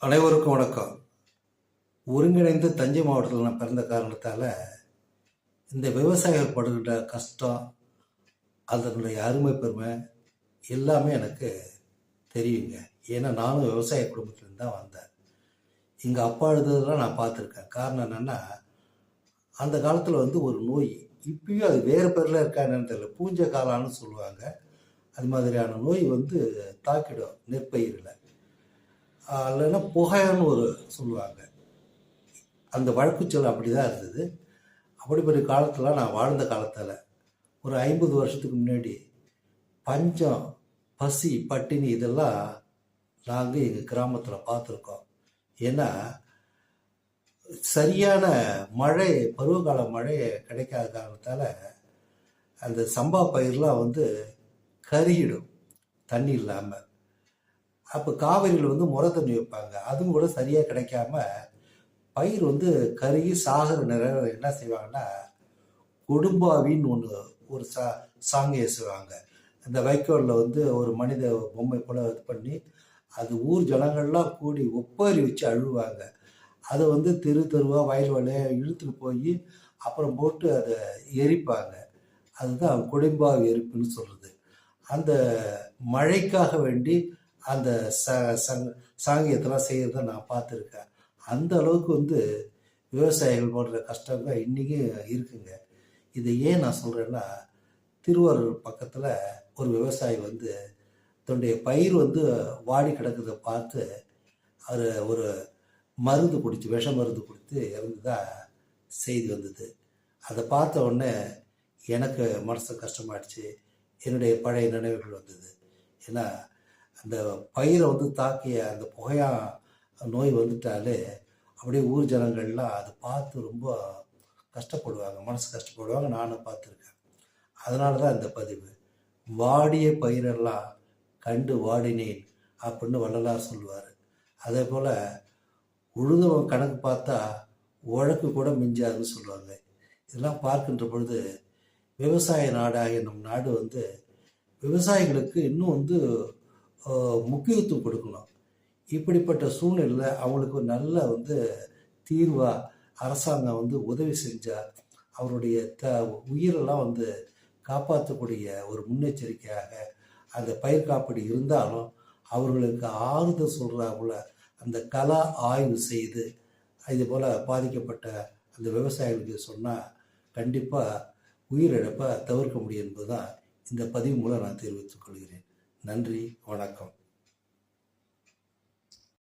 அனைவருக்கும் வணக்கம். ஒருங்கிணைந்து தஞ்சை மாவட்டத்தில் நான் பிறந்த காரணத்தால் இந்த விவசாயிகள் படுகின்ற கஷ்டம் அதனுடைய அருமை பெருமை எல்லாமே எனக்கு தெரியுங்க. ஏன்னா நானும் விவசாய குடும்பத்துலேருந்து தான் வந்தேன். எங்கள் அப்பா எழுதுறதுலாம் நான் பார்த்துருக்கேன். காரணம் என்னென்னா அந்த காலத்தில் வந்து ஒரு நோய் இப்பயும் அது வேறு பேரில் இருக்கா என்னன்னு தெரியல. பூஞ்சை காலான்னு சொல்லுவாங்க. அது மாதிரியான நோய் வந்து தாக்கிடும் நெற்பயிரில். இல்லைன்னா புகைன்னு ஒரு சொல்லுவாங்க. அந்த வழக்குச்சொல் அப்படி தான் இருந்தது அப்படிப்பட்ட காலத்தில் நான் வாழ்ந்த காலத்தில் ஒரு ஐம்பது வருஷத்துக்கு முன்னாடி பஞ்சம் பசி பட்டினி இதெல்லாம் நாங்கள் எங்கள் கிராமத்தில் பார்த்துருக்கோம். ஏன்னா சரியான மழை பருவகால மழை கிடைக்காத காரணத்தால் அந்த சம்பா பயிரெலாம் வந்து கருகிடும் தண்ணி இல்லாமல் அப்போ காவிரியில் வந்து முறை தண்ணி வைப்பாங்க. அதுவும் கூட சரியாக கிடைக்காம பயிர் வந்து கருகி சாகர நிற என்ன செய்வாங்கன்னா கொடும்பாவின்னு ஒன்று ஒரு சா சாங்கை செய்வாங்க. அந்த வைக்கோலில் வந்து ஒரு மனித பொம்மை போல இது பண்ணி அது ஊர் ஜனங்கள்லாம் கூடி ஒப்பாரி வச்சு அழுவாங்க. அதை வந்து தெரு தெருவாக வயல் வயலையாக இழுத்துட்டு போய் அப்புறம் போட்டு அதை எரிப்பாங்க. அதுதான் கொடும்பாவி எரிப்புன்னு சொல்கிறது அந்த மழைக்காக வேண்டி அந்த ச சங் சாங்கியத்தெல்லாம் செய்கிறத நான் பார்த்துருக்கேன். அந்த அளவுக்கு வந்து விவசாயிகள் போடுற கஷ்டங்கள் இன்றைக்கும் இருக்குங்க. இதை ஏன் நான் சொல்கிறேன்னா திருவாரூர் பக்கத்தில் ஒரு விவசாயி வந்து தன்னுடைய பயிர் வந்து வாடி கிடக்கிறத பார்த்து அவர் ஒரு மருந்து குடித்து விஷ மருந்து கொடுத்து இறந்ததா செய்தி வந்தது. அதை பார்த்த உடனே எனக்கு மனசு கஷ்டமாயிடுச்சு. என்னுடைய பழைய நினைவுகள் வந்தது. ஏன்னா அந்த பயிரை வந்து தாக்கிய அந்த புகையா நோய் வந்துட்டாலே அப்படியே ஊர் ஜனங்கள்லாம் அதை பார்த்து ரொம்ப கஷ்டப்படுவாங்க மனசு கஷ்டப்படுவாங்க. நானும் பார்த்துருக்கேன். அதனால தான் இந்த பதிவு. வாடிய பயிரெல்லாம் கண்டு வாடினேன் அப்படின்னு வள்ளலார் சொல்லுவார். அதே போல் உழுதவன் கணக்கு பார்த்தா உழக்கு கூட மிஞ்சாதுன்னு சொல்லுவாங்க. இதெல்லாம் பார்க்கின்ற பொழுது விவசாய நாடாகிய நம் நாடு வந்து விவசாயிகளுக்கு இன்னும் வந்து முக்கியத்துவம் கொடுக்கணும். இப்படிப்பட்ட சூழ்நிலையில் அவங்களுக்கு நல்ல வந்து தீர்வாக அரசாங்கம் வந்து உதவி செஞ்சால் அவருடைய த உயிரெல்லாம் வந்து காப்பாற்றக்கூடிய ஒரு முன்னெச்சரிக்கையாக அந்த பயிர் காப்பீடு இருந்தாலும் அவர்களுக்கு ஆறுதல் சொல்கிறாங்கள அந்த கலா ஆய்வு செய்து இது போல் பாதிக்கப்பட்ட அந்த விவசாயிகளுக்கு சொன்னால் கண்டிப்பாக உயிரிழப்பை தவிர்க்க முடியும் என்பதுதான் இந்த பதிவு மூலம் நான் தெரிவித்துக் கொள்கிறேன். நன்றி வணக்கம்.